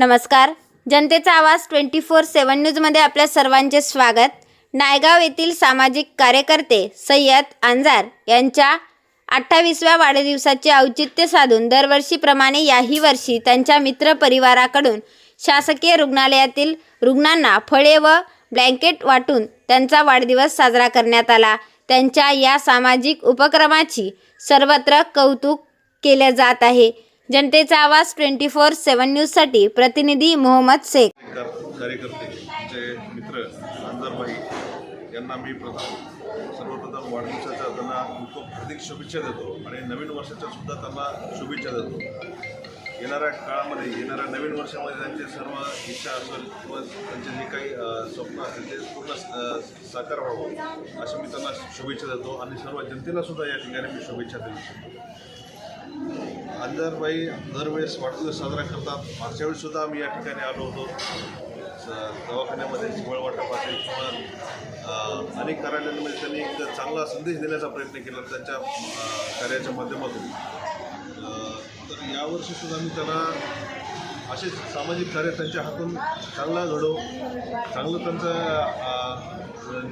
नमस्कार. जनतेचा आवाज ट्वेंटी फोर सेवन न्यूजमध्ये आपल्या सर्वांचे स्वागत. नायगाव येथील सामाजिक कार्यकर्ते सय्यद अंजार यांच्या अठ्ठावीसव्या वाढदिवसाचे औचित्य साधून दरवर्षीप्रमाणे याही वर्षी त्यांच्या मित्रपरिवाराकडून शासकीय रुग्णालयातील रुग्णांना फळे व ब्लँकेट वाटून त्यांचा वाढदिवस साजरा करण्यात आला. त्यांच्या या सामाजिक उपक्रमाची सर्वत्र कौतुक केले जात आहे. जनतेचा आवाज ट्वेंटी फोर सेवन न्यूजसाठी प्रतिनिधी मोहम्मद शेख. कार्यकर्ते जे मित्र अंजरबाई यांना मी प्रथम सर्वप्रथम वाढदिवसाच्या त्यांना खूप हार्दिक शुभेच्छा देतो आणि नवीन वर्षाच्या सुद्धा त्यांना शुभेच्छा देतो. येणाऱ्या काळामध्ये येणाऱ्या नवीन वर्षामध्ये त्यांचे सर्व इच्छा असेल किंवा त्यांचे जे काही स्वप्न असेल ते पूर्ण साकार व्हावं असं मी त्यांना शुभेच्छा देतो आणि सर्व जनतेला सुद्धा या ठिकाणी मी शुभेच्छा देतो. अंजरबाई दरवेळेस वाढदिवस साजरा करतात. मागच्या वेळीसुद्धा आम्ही या ठिकाणी आलो होतो. दवाखान्यामध्ये शिवळ वाटप असेल किंवा अनेक कार्यालयांमध्ये त्यांनी एक चांगला संदेश देण्याचा प्रयत्न केला त्यांच्या कार्याच्या माध्यमातून. तर यावर्षीसुद्धा मी त्यांना असे सामाजिक कार्य त्यांच्या हातून चांगला घडो चांगलं त्यांचं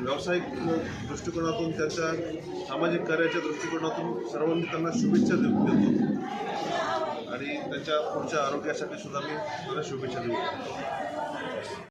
व्यावसायिक दृष्टिकोनातून त्यांच्या सामाजिक कार्याच्या दृष्टिकोनातून सर्वांनी त्यांना शुभेच्छा देऊ देतो. आणि त्यांच्या पुढच्या आरोग्यासाठी सुद्धा मी त्यांना शुभेच्छा देऊ.